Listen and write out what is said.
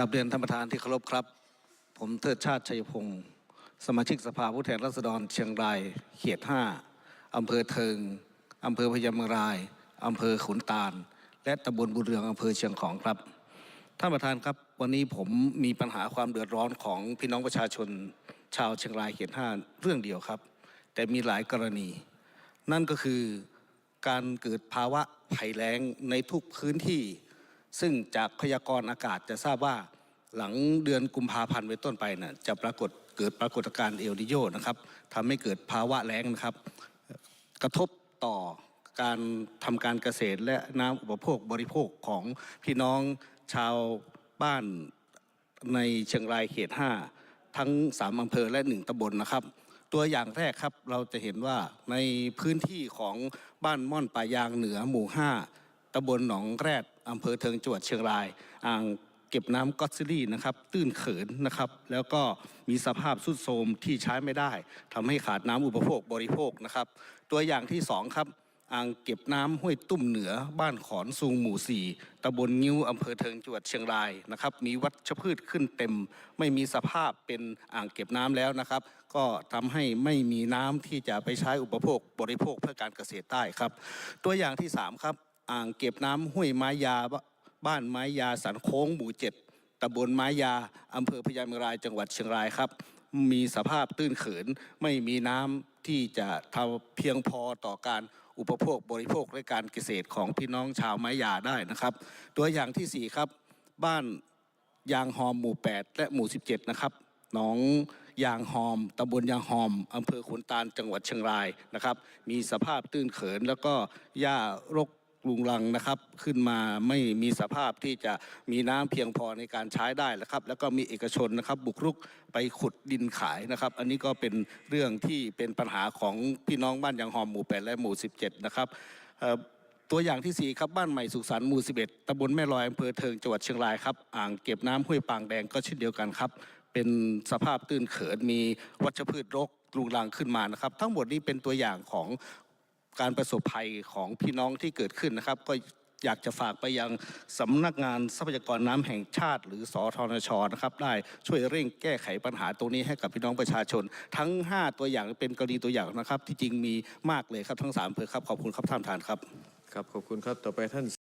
กราบเรียนท่านประธานที่เคารพครับ ผมเทิดชาติชัยพงศ์สมาชิกสภาผู้แทนราษฎรเชียงรายเขตห้าอำเภอเทิงอำเภอพญามรายอำเภอขุนตาล และตำบลบุญเรืองอำเภอเชียงของครับ ท่านประธานครับ วันนี้ผมมีปัญหาความเดือดร้อนของพี่น้องประชาชน ชาวเชียงรายเขตห้าเรื่องเดียวครับ แต่มีหลายกรณี นั่นก็คือการเกิดภาวะภัยแล้งในทุกพื้นที่ ซึ่งจากพยากรณ์อากาศจะทราบว่าหลังเดือนกุมภาพันธ์เป็นต้นไปน่ะจะปรากฏเกิดปรากฏการณ์เอลนิโยนะครับทำให้เกิดภาวะแล้งนะครับ กระทบต่อการทำการเกษตรและน้ำอุปโภคบริโภคของพี่น้องชาวบ้านในเชียงรายเขต 5 ทั้ง 3อำเภอและ 1ตำบลนะครับ ตัวอย่างแรกครับเราจะเห็นว่าในพื้นที่ของบ้านม่อนป่ายางเหนือหมู่5 ตำบลหนองแรดอำเภอเทิงจังหวัดเชียงราย อ่างเก็บน้ำก็อตซิลี่นะครับ ตื้นเขินนะครับ แล้วก็มีสภาพสุดโทรมที่ใช้ไม่ได้ทำให้ขาดน้ำอุปโภคบริโภคนะครับ ตัวอย่างที่สองครับ อ่างเก็บน้ำห้วยตุ้มเหนือ บ้านขอนซุงหมู่สี่ตำบลงิ้วอำเภอเทิงจังหวัดเชียงรายนะครับ มีวัชพืชขึ้นเต็ม ไม่มีสภาพเป็นอ่างเก็บน้ำแล้วนะครับ ก็ทำให้ไม่มีน้ำที่จะไปใช้อุปโภคบริโภคเพื่อการเกษตรได้ครับ ตัวอย่างที่สามครับ อ่างเก็บน้ำห้วยไม้ยาบ้านไม้ยาสันโค้งหมู่เจ็ดตำบลไม้ยาอำเภอพญาเมองรายจังหวัดเชียงรายครับ มีสภาพตื้นเขินไม่มีน้ำที่จะทำเพียงพอต่อการอุปโภคบริโภคและการเกษตรของพี่น้องชาวไม้ยาได้นะครับ ตัวอย่างที่สี่ครับ บ้านยางหอมหมู่ 8 และหมู่ 17 นะครับหนองยางหอมตำบลยางหอมอำเภอขุนตาลจังหวัดเชียงรายนะครับ มีสภาพตื้นเขินแล้วก็หญ้ารก ลุงรังนะครับขึ้นมาไม่มีสภาพที่จะมีน้ำเพียงพอในการใช้ได้แล้วครับ แล้วก็มีเอกชนนะครับ บุกรุกไปขุดดินขายนะครับ อันนี้ก็เป็นเรื่องที่เป็นปัญหาของพี่น้องบ้านยางหอมหมู่ 8 และหมู่ 17 นะครับตัวอย่างที่ 4 ครับบ้านใหม่สุขสันต์หมู่ 11ตำบลแม่ลอยอำเภอเทิงจังหวัดเชียงรายครับอ่างเก็บน้ำห้วยปางแดงก็เช่นเดียวกันครับ เป็นสภาพตื้นเขินมีวัชพืชรกลุงรังขึ้นมานะครับ ทั้งหมดนี้เป็นตัวอย่างของ การประสบภัยของพี่น้องที่เกิดขึ้นนะครับ ก็อยากจะฝากไปยังสำนักงานทรัพยากรน้ำแห่งชาติ หรือสอทนชนะครับ ได้ช่วยเร่งแก้ไขปัญหาตรงนี้ให้กับพี่น้องประชาชน ทั้ง 5 ตัวอย่างเป็นกรณีตัวอย่างนะครับ ที่จริงมีมากเลยครับทั้ง3อำเภอครับขอบคุณครับท่านประธานครับ ครับขอบคุณครับต่อไปท่าน